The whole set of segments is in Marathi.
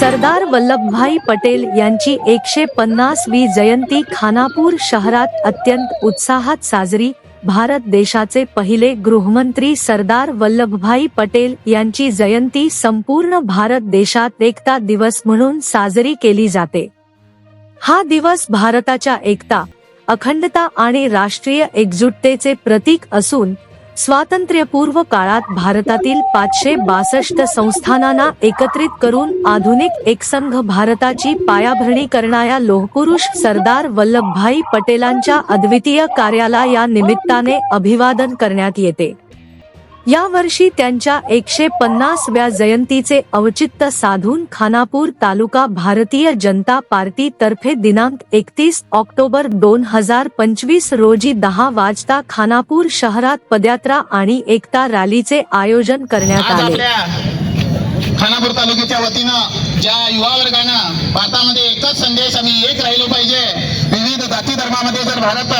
सरदार वल्लभभाई पटेल यांची एकशे पन्नासवी जयंती खानापूर शहरात अत्यंत उत्साहात साजरी. भारत देशाचे पहिले गृहमंत्री सरदार वल्लभभाई पटेल यांची जयंती संपूर्ण भारत देशात एकता दिवस म्हणून साजरी केली जाते. हा दिवस भारताच्या एकता अखंडता आणि राष्ट्रीय एकजुटतेचे प्रतीक असून स्वातंत्र्यपूर्व काळात भारतातील पाचशे बासष्ट संस्थानांना एकत्रित करून आधुनिक एकसंघ भारताची पायाभरणी करणाऱ्या लोहपुरुष सरदार वल्लभभाई पटेलांच्या अद्वितीय कार्याला या निमित्ताने अभिवादन करण्यात येते. यावर्षी त्यांच्या एकशे पन्नासव्या जयंतीचे औचित्य साधून खानापूर तालुका भारतीय जनता पार्टी तर्फे दिनांक एकतीस ऑक्टोबर दोन हजार पंचवीस रोजी दहा वाजता खानापूर शहरात पदयात्रा आणि एकता रॅलीचे आयोजन करण्यात आले. खानापूर तालुक्याच्या वतीनं ज्या युवा वर्गानं भारतामध्ये एकच संदेश आम्ही एक राहिलो पाहिजे विविध जाती धर्मामध्ये जर भारत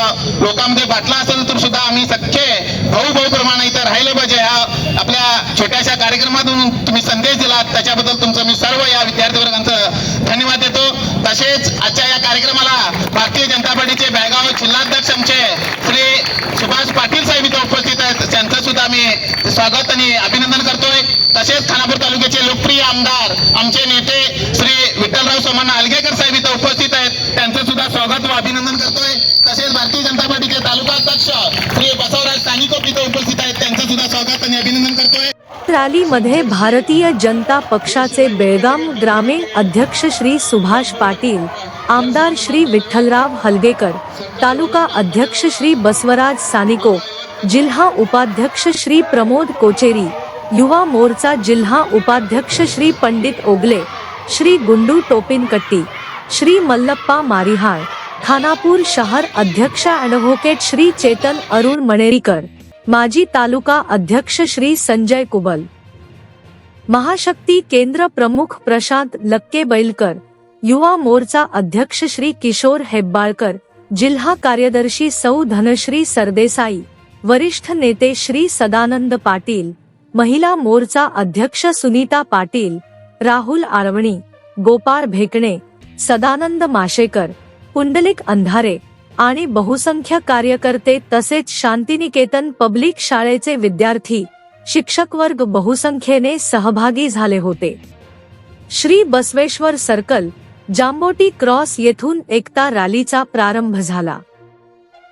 लोकांमध्ये बाटला असेल तर सुद्धा आम्ही सख्खे भाऊ भाऊ प्रमाणे इथं राहिले पाहिजे हा आपल्या छोट्याशा कार्यक्रमातून तुम्ही संदेश दिला त्याच्याबद्दल तुमचं मी सर्व या विद्यार्थी वर्गांचं धन्यवाद देतो. तसेच आजच्या या कार्यक्रमाला भारतीय जनता पार्टीचे बेळगाव जिल्हाध्यक्ष आमचे श्री सुभाष पाटील साहेब इथं उपस्थित आहेत. त्यांचं सुद्धा मी स्वागत आणि अभिनंदन करतोय. तसेच खानापूर तालुक्याचे लोकप्रिय आमदार आमचे नेते श्री विठ्ठलराव सोमण्णा अलगेकर साहेब इथं उपस्थित आहेत. त्यांचं सुद्धा स्वागत व अभिनंदन करतोय. तसेच भारतीय जनता पार्टीचे तालुका अध्यक्ष श्री बसवराज सानिकोप इथं उपस्थित आहेत. त्यांचं सुद्धा स्वागत आणि अभिनंदन करतोय. रॅलीमध्ये भारतीय जनता पक्षाचे बेळगाम ग्रामीण अध्यक्ष श्री सुभाष पाटील आमदार श्री विठ्ठलराव हलगेकर तालुका अध्यक्ष श्री बसवराज सानिको जिल्हा उपाध्यक्ष श्री प्रमोद कोचेरी युवा मोर्चा जिल्हा उपाध्यक्ष श्री पंडित ओगले श्री गुंडू टोपिनकट्टी श्री मल्लप्पा मारिहाळ खानापूर शहर अध्यक्ष ॲडव्होकेट श्री चेतन अरुण मणेरीकर. माजी तालुका अध्यक्ष श्री संजय कुबल. महाशक्ती केंद्र प्रमुख प्रशांत लक्के बैलकर युवा मोर्चा अध्यक्ष श्री किशोर हेब्बाळकर जिल्हा कार्यदर्शी सौ धनश्री सरदेसाई वरिष्ठ नेते श्री सदानंद पाटील महिला मोर्चा अध्यक्ष सुनीता पाटील राहुल आळवणी गोपाळ भेकणे सदानंद माशेकर पुंडलिक अंधारे आणि बहुसंख्य कार्यकर्ते तसेच शांतिनिकेतन पब्लिक शाळेचे विद्यार्थी शिक्षक वर्ग बहुसंख्येने सहभागी झाले होते. श्री बसवेश्वर सर्कल जांबोटी क्रॉस येथून एकता रॅलीचा प्रारंभ झाला.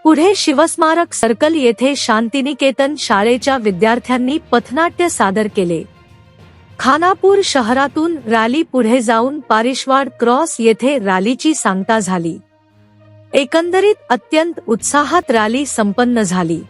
पुढे शिवस्मारक सर्कल येथे शांतिनिकेतन शाळेच्या विद्यार्थ्यांनी पथनाट्य सादर केले. खानापूर शहरातून रॅली पुढे जाऊन पारिशवाड क्रॉस येथे रॅलीची सांगता झाली. एकंदरीत अत्यंत उत्साहात रॅली संपन्न झाली.